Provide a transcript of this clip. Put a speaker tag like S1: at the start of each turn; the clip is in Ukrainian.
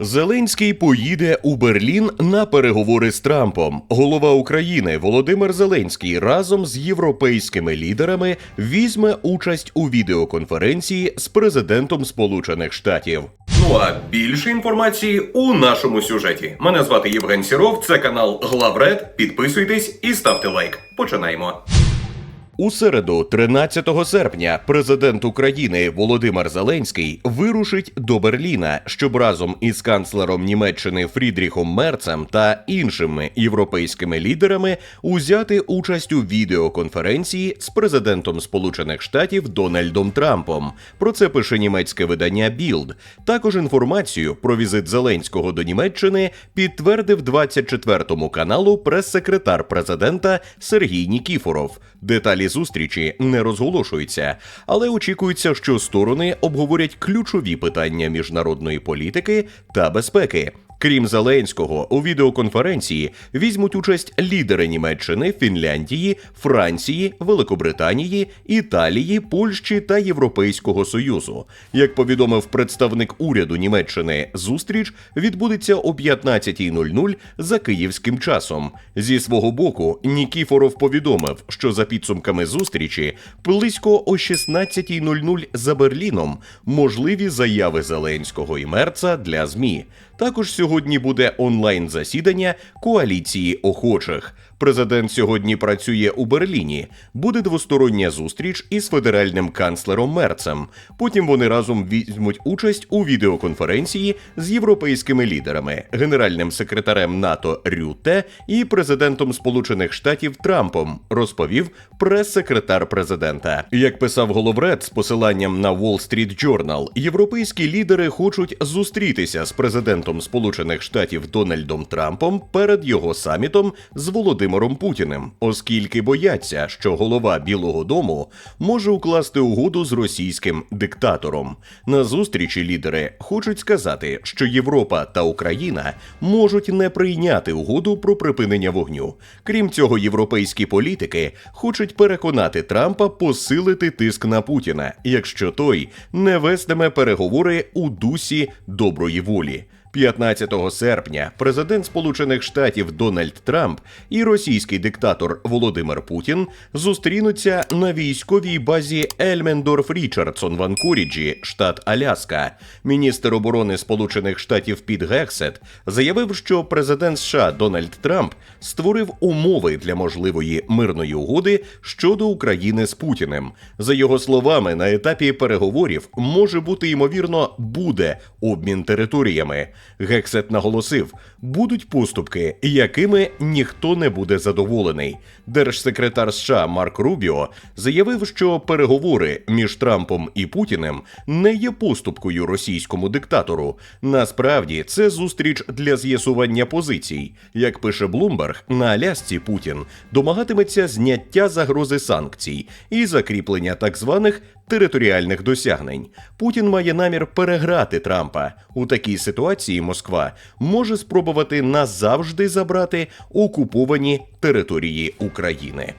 S1: Зеленський поїде у Берлін на переговори з Трампом. Голова України Володимир Зеленський разом з європейськими лідерами візьме участь у відеоконференції з президентом Сполучених Штатів. Ну а більше інформації у нашому сюжеті. Мене звати Євген Сіров. Це канал Главред. Підписуйтесь і ставте лайк. Починаємо. У середу, 13 серпня, президент України Володимир Зеленський вирушить до Берліна, щоб разом із канцлером Німеччини Фрідріхом Мерцем та іншими європейськими лідерами узяти участь у відеоконференції з президентом Сполучених Штатів Дональдом Трампом. Про це пише німецьке видання Білд. Також інформацію про візит Зеленського до Німеччини підтвердив 24 каналу прес-секретар президента Сергій Нікіфоров. Деталі зустрічі не розголошуються, але очікується, що сторони обговорять ключові питання міжнародної політики та безпеки. Крім Зеленського, у відеоконференції візьмуть участь лідери Німеччини, Фінляндії, Франції, Великобританії, Італії, Польщі та Європейського Союзу. Як повідомив представник уряду Німеччини, зустріч відбудеться о 15.00 за київським часом. Зі свого боку, Нікіфоров повідомив, що за підсумками зустрічі близько о 16.00 за Берліном можливі заяви Зеленського і Мерца для ЗМІ. Також сьогодні буде онлайн засідання коаліції охочих. Президент сьогодні працює у Берліні. Буде двостороння зустріч із федеральним канцлером Мерцем. Потім вони разом візьмуть участь у відеоконференції з європейськими лідерами, генеральним секретарем НАТО Рюте і президентом Сполучених Штатів Трампом. Розповів прес-секретар президента. Як писав головред з посиланням на Wall Street Journal, європейські лідери хочуть зустрітися з президентом Сполучених Штатів Дональдом Трампом перед його самітом з Володимиром Путіним, оскільки бояться, що голова Білого Дому може укласти угоду з російським диктатором. На зустрічі лідери хочуть сказати, що Європа та Україна можуть не прийняти угоду про припинення вогню. Крім цього, європейські політики хочуть переконати Трампа посилити тиск на Путіна, якщо той не вестиме переговори у дусі доброї волі. 15 серпня президент Сполучених Штатів Дональд Трамп і російський диктатор Володимир Путін зустрінуться на військовій базі Ельмендорф Річардсон в Анкоріджі, штат Аляска. Міністр оборони Сполучених Штатів Піт Гексет заявив, що президент США Дональд Трамп створив умови для можливої мирної угоди щодо України з Путіним. За його словами, на етапі переговорів може бути ймовірно буде обмін територіями. Гексет наголосив, будуть поступки, якими ніхто не буде задоволений. Держсекретар США Марк Рубіо заявив, що переговори між Трампом і Путіним не є поступкою російському диктатору. Насправді це зустріч для з'ясування позицій. Як пише Блумберг, на Алясці Путін домагатиметься зняття загрози санкцій і закріплення так званих територіальних досягнень. Путін має намір переграти Трампа. У такій ситуації Москва може спробувати назавжди забрати окуповані території України.